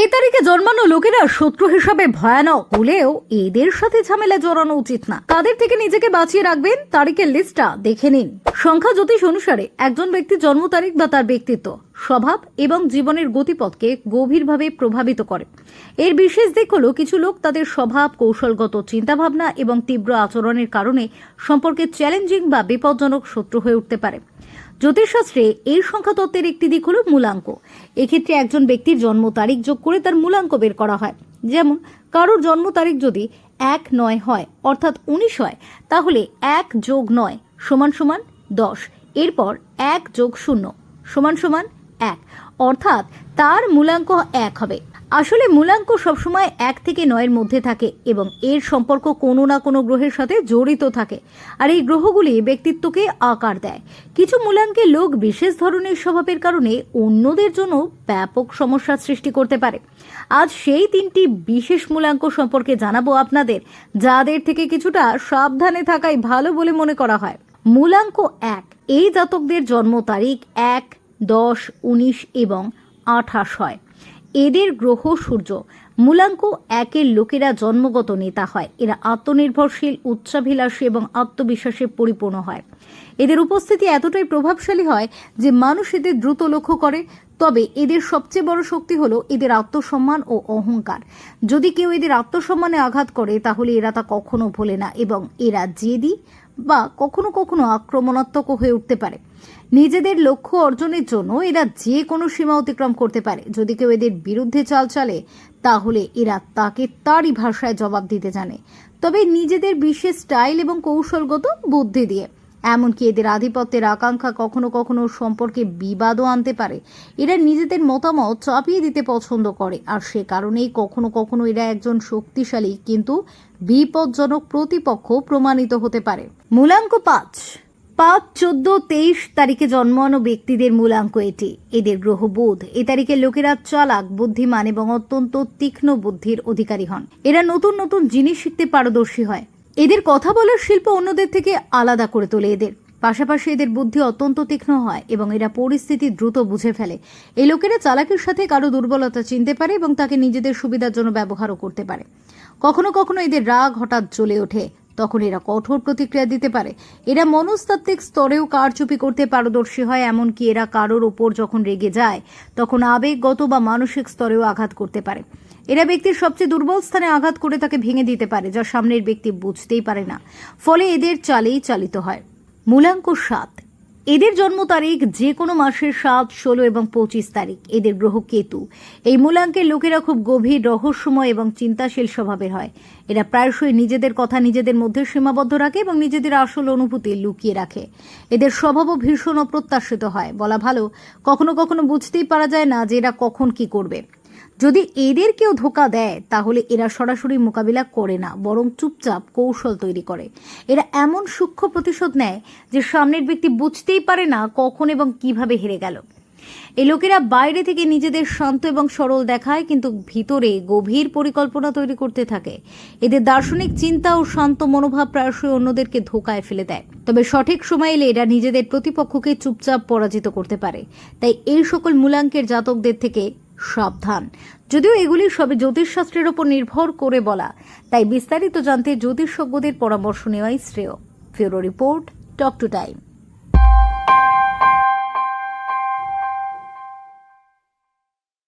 এই তারিখে জন্মানো লোকেরা শত্রু হিসাবে ভয়ানক, হলেও এদের সাথে ঝামেলা জড়ানো উচিত না। তাদের থেকে নিজেকে বাঁচিয়ে রাখবেন তারিখের লিস্টটা দেখে নিন। সংখ্যা জ্যোতিষ অনুসারে একজন ব্যক্তির জন্ম তারিখ বা তার ব্যক্তিত্ব, স্বভাব এবং জীবনের গতিপথকে গভীরভাবে প্রভাবিত করে। এর বিশেষ দিক হলো কিছু লোক তাদের স্বভাব, কৌশলগত চিন্তাভাবনা এবং তীব্র আচরণের কারণে সম্পর্কে চ্যালেঞ্জিং বা বিপজ্জনক শত্রু হয়ে উঠতে পারে। জ্যোতিষশাস্ত্রে এই সংখ্যা তত্ত্বের একটি দিক হলো মূলাঙ্ক। এক্ষেত্রে একজন ব্যক্তির জন্ম তারিখ যোগ করে তার মূলাঙ্ক বের করা হয়। যেমন, কারোর জন্ম তারিখ যদি এক নয় হয়, অর্থাৎ উনিশ হয়, তাহলে এক যোগ নয় সমান সমান দশ। এরপর এক যোগ শূন্য সমান সমান এক। অর্থাৎ তার মূলাঙ্ক এক হবে। আসলে মূলাঙ্ক সবসময় এক থেকে নয়ের মধ্যে থাকে এবং এর সম্পর্ক কোনো না কোনো গ্রহের সাথে জড়িত থাকে। আর এই গ্রহগুলি ব্যক্তিত্বকে আকার দেয়। কিছু মূলাঙ্কে লোক বিশেষ ধরনের স্বভাবের কারণে অন্যদের জন্য ব্যাপক সমস্যার সৃষ্টি করতে পারে। আজ সেই তিনটি বিশেষ মূলাঙ্ক সম্পর্কে জানাব আপনাদের, যাদের থেকে কিছুটা সাবধানে থাকাই ভালো বলে মনে করা হয়। মূলাঙ্ক এক, এই জাতকদের জন্ম তারিখ এক, দশ, উনিশ এবং আঠাশ হয়। এদের গ্রহ সূর্য। মূলাঙ্ক একের লোকেরা জন্মগত নেতা হয়। এরা আত্মনির্ভরশীল, উচ্চাভিলাষী এবং আত্মবিশ্বাসে পরিপূর্ণ হয়। এদের উপস্থিতি এতটাই প্রভাবশালী হয় যে মানুষ এদের দ্রুত লক্ষ্য করে। তবে এদের সবচেয়ে বড় শক্তি হলো এদের আত্মসম্মান ও অহংকার। যদি কেউ এদের আত্মসম্মানে আঘাত করে, তাহলে এরা তা কখনো ভোলে না এবং এরা জেদি বা কখনো কখনো আক্রমণাত্মক হয়ে উঠতে পারে। নিজেদের লক্ষ্য অর্জনের জন্য এরা যে কোনো সীমা অতিক্রম করতে পারে। যদি কেউ এদের বিরুদ্ধে চাল চালে, তাহলে এরা তাকে তারই ভাষায় জবাব দিতে জানে। তবে নিজেদের বিশেষ স্টাইল এবং কৌশলগত বুদ্ধি দিয়ে। এমনকি এদের আধিপত্যের আকাঙ্ক্ষা কখনো কখনো সম্পর্কে বিবাদও আনতে পারে। এরা নিজেদের মতামত চাপিয়ে দিতে পছন্দ করে। আর সে কারণেই কখনো কখনো এরা একজন শক্তিশালী, কিন্তু বিপজ্জনক প্রতিপক্ষ প্রমাণিত হতে পারে। মূলাঙ্ক পাঁচ পাঁচ, চোদ্দ, তেইশ তারিখে জন্মানো ব্যক্তিদের মূলাঙ্ক এটি। এদের গ্রহ বুধ এ তারিখের লোকেরা চালাক, বুদ্ধিমান এবং অত্যন্ত তীক্ষ্ণ বুদ্ধির অধিকারী হন। এরা নতুন নতুন জিনিস শিখতে পারদর্শী হয়। এদের কথা বলার শিল্প অন্যদের থেকে আলাদা করে তোলে এদের। পাশাপাশি এদের বুদ্ধি অত্যন্ত তীক্ষ্ণ হয় এবং এরা পরিস্থিতি দ্রুত বুঝে ফেলে। এই লোকেরা চালাকের সাথে কারও দুর্বলতা চিনতে পারে এবং তাকে নিজেদের সুবিধার জন্য ব্যবহারও করতে পারে। কখনো কখনো এদের রাগ হঠাৎ জ্বলে ওঠে। তখন এরা কঠোর প্রতিক্রিয়া দিতে পারে। এরা মনস্তাত্ত্বিক স্তরেও কারচুপি করতে পারদর্শী হয়, এমনকি এরা কারোর ওপর যখন রেগে যায়, তখন আবেগগত বা মানসিক স্তরেও আঘাত করতে পারে। এরা ব্যক্তির সবচেয়ে দুর্বল স্থানে আঘাত করে তাকে ভেঙে দিতে পারে, যা সামনের ব্যক্তি বুঝতেই পারে না। ফলে এদের চালেই চালিত হয়। মূলাঙ্ক সাত এদের জন্ম তারিখ যে কোনো মাসের সাত, ষোলো এবং পঁচিশ তারিখ। এদের গ্রহ কেতু। এই মূলাঙ্কের লোকেরা খুব গভীর, রহস্যময় এবং চিন্তাশীল স্বভাবের হয়। এরা প্রায়শই নিজেদের কথা নিজেদের মধ্যে সীমাবদ্ধ রাখে এবং নিজেদের আসল অনুভূতি লুকিয়ে রাখে। এদের স্বভাবও ভীষণ অপ্রত্যাশিত হয়। বলা ভালো, কখনো কখনো বুঝতেই পারা যায় না যে এরা কখন কি করবে। যদি এদের কেউ ধোকা দেয়, তাহলে এরা সরাসরি মোকাবিলা করে না, বরং চুপচাপ কৌশল তৈরি করে। এরা এমন সূক্ষ্ম প্রতিশোধ নেয় যে সামনের ব্যক্তি বুঝতেই পারে না কখন এবং কীভাবে হেরে গেল। এই লোকেরা বাইরে থেকে নিজেদের শান্ত এবং সরল দেখায়, কিন্তু ভিতরে গভীর পরিকল্পনা তৈরি করতে থাকে। এদের দার্শনিক চিন্তা ও শান্ত মনোভাব প্রায়শই অন্যদেরকে ধোকায় ফেলে দেয়। তবে সঠিক সময় এলে এরা নিজেদের প্রতিপক্ষকে চুপচাপ পরাজিত করতে পারে। তাই এই সকল মূলাঙ্কের জাতকদের থেকে সাবধান। যদিও এগুলি সবে জ্যোতিষশাস্ত্রের ওপর নির্ভর করে বলা, তাই বিস্তারিত জানতে জ্যোতিষজ্ঞদের পরামর্শ নেওয়াই শ্রেয়। Bureau report, talk to time.